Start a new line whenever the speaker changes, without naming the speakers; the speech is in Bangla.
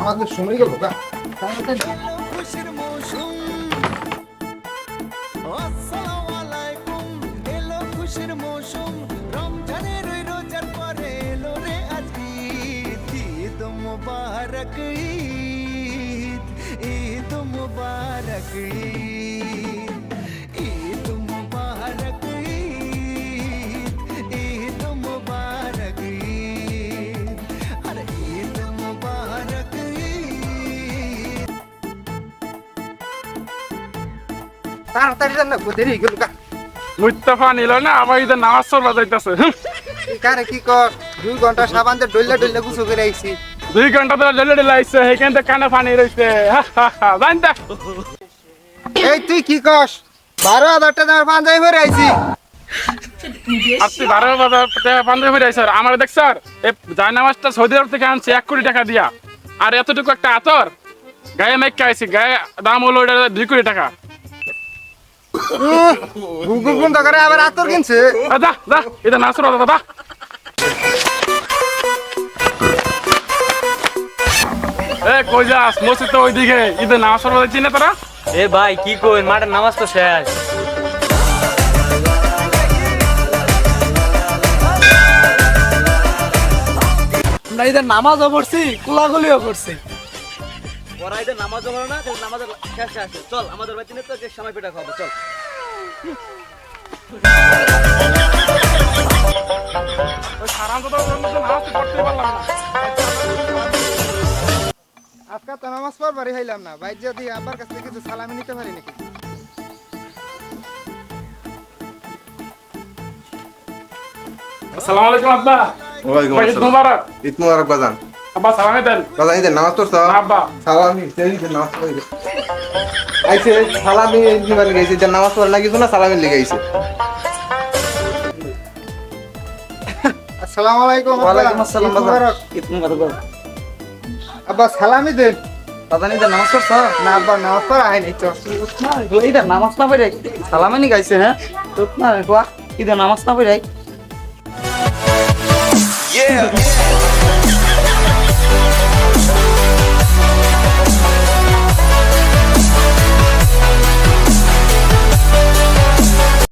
আমাদের সময় গেল গা
খুশির মৌসুম আসসালামু আলাইকুম এলো খুশির মৌসুম রমজানের রোজার পরে এলো রে আজ ঈদ। ঈদ মুবারক
তাড়াতাড়ি জান না দেরি হয়ে গেল
মুস্তাফা নিল না আবার ঈদের নামাজ চলবা যাইতেছে
কারে কি কর দুই ঘণ্টা সাবান দিয়ে ডইলা ডইলা গুছো করে আইছি।
দুই ঘণ্টা ধরে ডেলে ডেলে আইছে সেখান থেকে কানে পানি রয়েছে জানতে
এই তুই কি কস বারো হাজার টাকা পাঞ্জাবি ভরে আইছি।
তুই বারো বাজার পাঞ্জাবি হয়ে স্যার আমার দেখ স্যার এই জায় নামাজটা সৌদি আরব থেকে আনছি এক কোটি টাকা দিয়া। আর এতটুকু একটা আতর গায়ে মেঘ আইছি গায়ে দাম হলো দুই কোটি টাকা।
গুগল কোন করে আবার আতর কিনছে।
যা যা এটা না সরো দাদা এ কই যাস? মসজিদ তো ওইদিকে। ঈদের নামাজ পড়বা যাচ্ছি না তোরা?
এ ভাই কি কই মাঠের নামাজ তো শেষ।
আমরা এদের নামাজও পড়ছি কোলাগুলিও করছি।
ওরা এদের নামাজ পড়ো না তাহলে নামাজের শেষে আসে। চল আমাদের বাড়িতে তো যে সময় পেটা খাব চল।
তো নামাজ
আজকে তো নামাজ পড়বারই হইলাম না। ভাই যদি আব্বার কাছ থেকে কিছু সালামি নিতে পারি নাকি?
আসসালামু আলাইকুম আব্বা।
ওয়ালাইকুম আসসালাম।
মুবারক।
ঈদ মুবারক বাজান।
আব্বা সালামে দেন।
নামাজ পড়ছো?
না, আব্বা।
সালামি ঈদের নামাজ পড়ে। আইছে সালামি গেছে যে নামাজ পড়ে না কিছু না সালামি লেগে আইছে
আসসালামু আলাইকুম আব্বা।
ওয়ালাইকুম আসসালাম
মুবারক।
ঈদ মুবারক।
আব্বা সালামি দেন।
দাদা নিদের নামাজ পড়ছ?
না আব্বা নামাজ পড়া হয়নি তো।
না এইটা নামাজ না পড়ে সালামে নি গাইছে হ্যাঁ? তো না কোয়া নামাজ না পড়ে।
Yeah.